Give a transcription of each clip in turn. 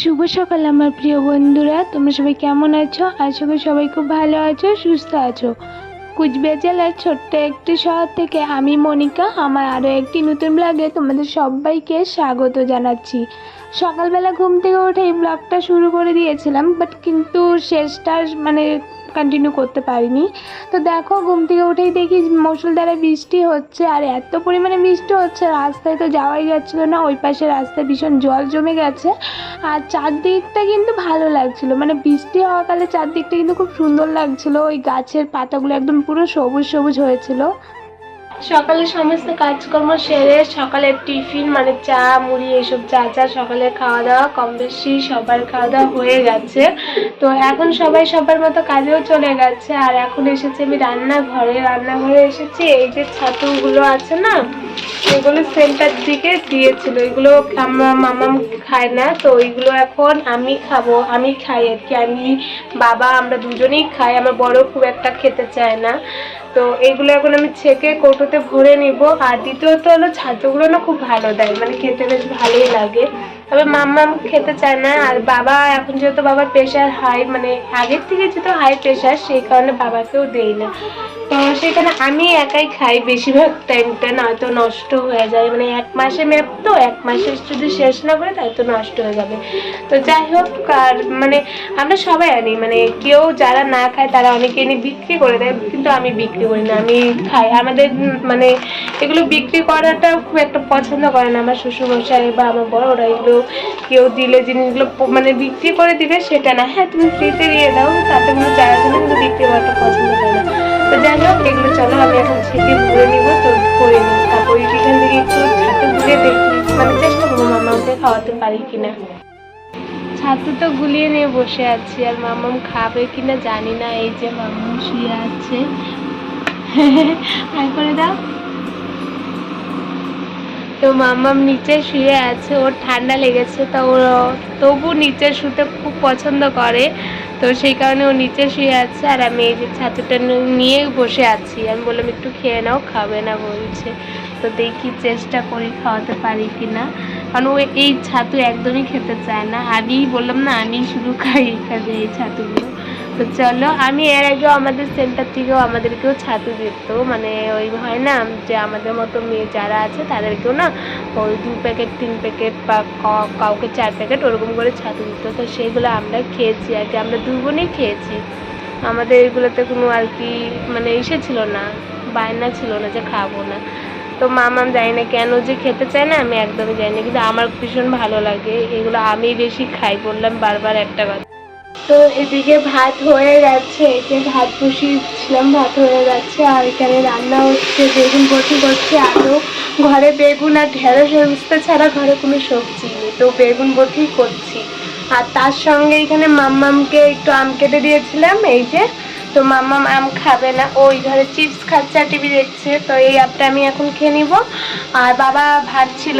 সকাল আমার প্রিয় বন্ধুরা। তোমরা সবাই কেমন আছো? আশা করি সবাই খুব ভালো আছো, সুস্থ আছো। কুচবিহার জেলার ছোট্ট একটি শহর থেকে আমি মনিকা। আমার আরও একটি নতুন ব্লগে তোমাদের সবাইকে স্বাগত জানাচ্ছি। সকালবেলা ঘুম থেকে উঠে এই ব্লগটা শুরু করে দিয়েছিলাম বাট কিন্তু শেষটা মানে কন্টিনিউ করতে পারিনি। তো দেখো, ঘুম থেকে উঠেই দেখি মুসুলধারে বৃষ্টি হচ্ছে, আর এত পরিমাণে বৃষ্টি হচ্ছে, রাস্তায় তো যাওয়াই যাচ্ছিল না, ওই পাশে রাস্তায় ভীষণ জল জমে গেছে, আর চারদিকটা কিন্তু ভালো লাগছিল। মানে বৃষ্টি হওয়াকালে চারদিকটা কিন্তু খুব সুন্দর লাগছিল, ওই গাছের পাতাগুলো একদম পুরো সবুজ সবুজ হয়েছিল। সকালে সমস্ত কাজকর্ম সেরে সকালের টিফিন মানে চা, মুড়ি এসব চা চা সকালে খাওয়া দাওয়া, কম বেশি সবার খাওয়া দাওয়া হয়ে গেছে। তো এখন সবাই সবার মতো কাজেও চলে গেছে। আর এখন এসেছে আমি রান্নাঘরে। রান্নাঘরে এসেছি, এই যে ছাতুগুলো আছে না, এগুলো সেন্টার দিকে দিয়েছিল। এগুলো আমার মামাম খায় না, তো ওইগুলো এখন আমি খাব, আমি খাই আর কি। আমি, বাবা, আমরা দুজনেই খাই। আমার বড় খুব একটা খেতে চায় না। তো এইগুলো এখন আমি ছেঁকে কৌটোতে ভরে নিব। আর দ্বিতীয়ত হলো ছাতুগুলো না খুব ভালো দেয় মানে খেতে বেশ ভালোই লাগে। তবে মাম্মা খেতে চায় না, আর বাবা এখন যেহেতু বাবার প্রেশার হাই মানে আগের থেকে যেহেতু হাই প্রেশার সেই কারণে বাবাকেও দেই না। তো সেখানে আমি একাই খাই বেশিরভাগ টাইমটা নয়তো নষ্ট হয়ে যায়। মানে এক মাসে ম্যাপ তো, এক মাসে যদি শেষ না করে তাই তো নষ্ট হয়ে যাবে। তো যাই হোক, আর মানে আমরা সবাই আনি মানে কেউ যারা না খায়, তারা অনেকে এনে বিক্রি করে দেয়, কিন্তু আমি বিক্রি করি না, আমি খাই। আমাদের মানে এগুলো বিক্রি করাটা খুব একটা পছন্দ করে না, আমার শ্বশুরমশাই বা আমার বড়রা এগুলো কেউ দিলে জিনিসগুলো মানে বিক্রি করে দিবে, সেটা না। হ্যাঁ তুমি ফ্রিতে দিয়ে দাও, তাতে কোনো আছে না কিন্তু বিক্রি করাটা পছন্দ করে না। তো যাই হোক, এগুলো চলো, আমি এখন ছেঁকে ভরে নিব, তো করে নিই তারপর এখান থেকে একটু ছাতু ঘুরে দেখি মানে চেষ্টা করব মামাকে খাওয়াতে পারি কিনা। ছাতু তো গুলিয়ে নিয়ে বসে আছি, আর মামাম খাবে কিনা জানি না, এই যে মামাম শুয়ে আছে। হাই করে দাও। তো মামাম নিচে শুয়ে আছে, ওর ঠান্ডা লেগেছে, তো ও, তবু নিচে শুতে খুব পছন্দ করে। তো সেই কারণে ও নিচে শুয়ে আছে, আর আমি এই যে ছাতুটা নিয়ে বসে আছি। আমি বললাম, একটু খেয়ে নাও, খাবে না, বলছে। তো দেখি চেষ্টা করি খাওয়াতে পারি কি না কারণ ও এই ছাতু একদমই খেতে চায় না। আমি বললাম, না আমি শুধু খাই এখানে এই ছাতুগুলো। তো চলো, আমি এর আগেও আমাদের সেন্টার থেকেও আমাদেরকেও ছাতু দিত। মানে ওই হয় না যে আমাদের মতো মেয়ে যারা আছে তাদেরকেও না ওই দু প্যাকেট তিন প্যাকেট বা কাউকে চার প্যাকেট ওরকম করে ছাতু দিত। তো সেইগুলো আমরা খেয়েছি আর কি, আমরা দু খেয়েছি। আমাদের এগুলোতে কোনো আর কি মানে ইসে ছিল না, বায়না ছিল না যে খাব না। তো মামাম জানি না কেন যে খেতে চায় না, আমি একদমই জানি না, কিন্তু আমার ভীষণ ভালো লাগে। এগুলো আমি বেশি খাই, বললাম বারবার একটা কথা। তো এদিকে ভাত হয়ে গেছে একে ভাত বসিয়েছিলাম, ভাত হয়ে গেছে, আর এখানে রান্না হচ্ছে, বেগুন বটি করছে, আলু, ঘরে বেগুন আর ঢেঁড়স উস্তা ছাড়া ঘরে কোনো সবজি নেই, তো বেগুন বটি করছি। আর তার সঙ্গে এখানে মাম্মামকে একটু আম কেটে দিয়েছিলাম, এই যে তো মাম্মাম আম খাবে না। ওই ঘরে চিপস খাচ্ছে টিভি দেখছে। তো এই আপটা আমি এখন খেয়ে নিব। আর বাবা ভাত ছিল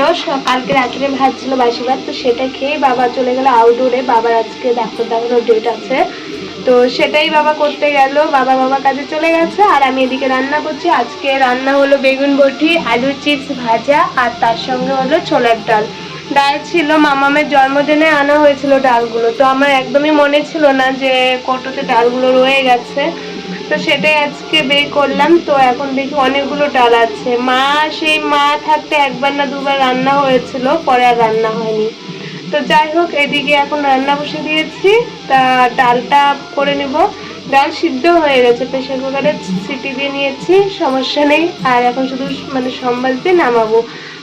কালকে রাত্রে ভাত ছিল বাসি ভাত। তো সেটা খেয়ে বাবা চলে গেল আউটডোরে বাবার আজকে ডাক্তার দেখানোর ডেট আছে। তো সেটাই বাবা করতে গেল। বাবা বাবা কাজে চলে গেছে। আর আমি এদিকে রান্না করছি। আজকে রান্না হলো বেগুন বটি আলু চিপস ভাজা, আর তার সঙ্গে হলো ছোলার ডাল। ডাল ছিল মামামের জন্মদিনে আনা হয়েছিল ডালগুলো। তো আমার একদমই মনে ছিল না যে কৌটোতে ডালগুলো রয়ে গেছে। তো সেটাই আজকে বের করলাম। তো এখন দেখি অনেকগুলো ডাল আছে। মা, সেই মা থাকতে একবার না দুবার রান্না হয়েছিল, পরে আর রান্না হয়নি। তো যাই হোক, এদিকে এখন রান্না বসে দিয়েছি। তা ডালটা করে নেব। ডাল সিদ্ধ হয়ে গেছে, প্রেশার কুকারে সিটি দিয়ে নিয়েছি, সমস্যা নেই। আর এখন শুধু মানে সম্বাস দিয়ে নামাবো।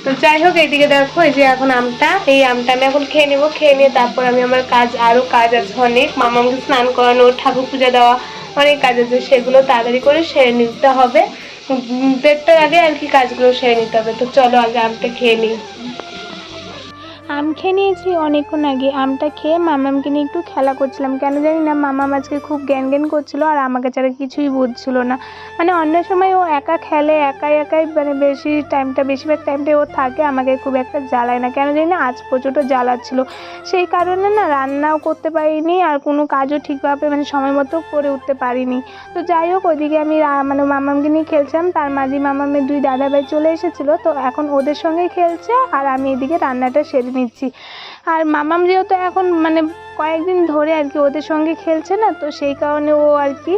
তো যাই হোক এইদিকে দেখো, এই যে এখন আমটা, এই আমটা আমি এখন খেয়ে নেব, খেয়ে নিয়ে তারপর আমি আমার কাজ আরও কাজ আছে অনেক। মামা আমাকে স্নান করানো ঠাকুর পূজা দেওয়া অনেক কাজ আছে, সেগুলো তাড়াতাড়ি করে সেরে নিতে হবে। দেড়টার আগে আর কি কাজগুলো সেরে নিতে হবে। তো চলো আগে আমটা খেয়ে নিই। আম খেয়ে নিয়েছি, অনেকক্ষণ আগে। আমটা খেয়ে মামামকে নিয়ে একটু খেলা করছিলাম। কেন জানি না, মামাম আজকে খুব জ্ঞান জ্ঞান করছিল আর আমাকে ছাড়া কিছুই বুঝছিল না। মানে অন্য সময় ও একা খেলে, একাই একাই মানে বেশি টাইমটা বেশিরভাগ টাইমটাই ও থাকে, আমাকে খুব একটা জ্বালায় না। কেন জানি না, আজ প্রচণ্ড জ্বালাচ্ছিল। সেই কারণে না, রান্নাও করতে পারিনি আর কোনো কাজও ঠিকভাবে মানে সময় মতো করে উঠতে পারিনি। তো যাই হোক, ওইদিকে আমি মানে মামামকে নিয়ে খেলছিলাম। তার মাঝে মামামের দুই দাদাভাই চলে এসেছিল। তো এখন ওদের সঙ্গে খেলছে আর আমি এদিকে রান্নাটা সেরে নিচ্ছি আর মামাম যেহেতু এখন মানে কয়েকদিন ধরে আর কি ওদের সঙ্গে খেলছে না, তো সেই কারণে ও আর কি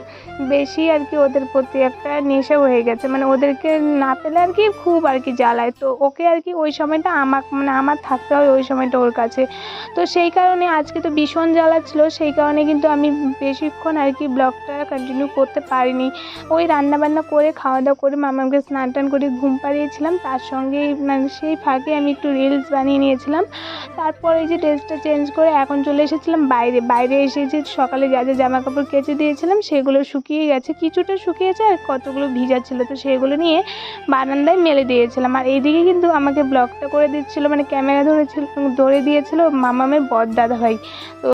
বেশি আর কি ওদের প্রতি একটা নেশা হয়ে গেছে। মানে ওদেরকে না পেলে আর কি খুব আর কি জ্বালায়। তো ওকে আর কি ওই সময়টা আমাক মানে আমার থাকতে হয় ওই সময়টা ওর কাছে। তো সেই কারণে আজকে তো ভীষণ জ্বালাচ্ছিল সেই কারণে কিন্তু আমি বেশিক্ষণ আর কি ব্লগটা কন্টিনিউ করতে পারিনি। ওই রান্নাবান্না করে খাওয়া দাওয়া করে মামাকে স্নান টান করে ঘুম পাড়িয়েছিলাম। তার সঙ্গে মানে সেই ফাঁকে আমি একটু রিলস বানিয়ে নিয়েছিলাম। তারপরে যে ড্রেসটা চেঞ্জ করে এখন চলে এসেছিলাম বাইরে। বাইরে এসে যে সকালে যা যা জামা কাপড় কেচে দিয়েছিলাম, সেগুলো শুকিয়ে গেছে। কিছুটা শুকিয়েছে আর কতগুলো ভিজা ছিল, তো সেগুলো নিয়ে বারান্দায় মেলে দিয়েছিলাম। আর এইদিকে কিন্তু আমাকে ব্লগটা করে দিচ্ছিল মানে ক্যামেরা ধরেছিল, ধরে দিয়েছিল মামামের বর দাদা ভাই তো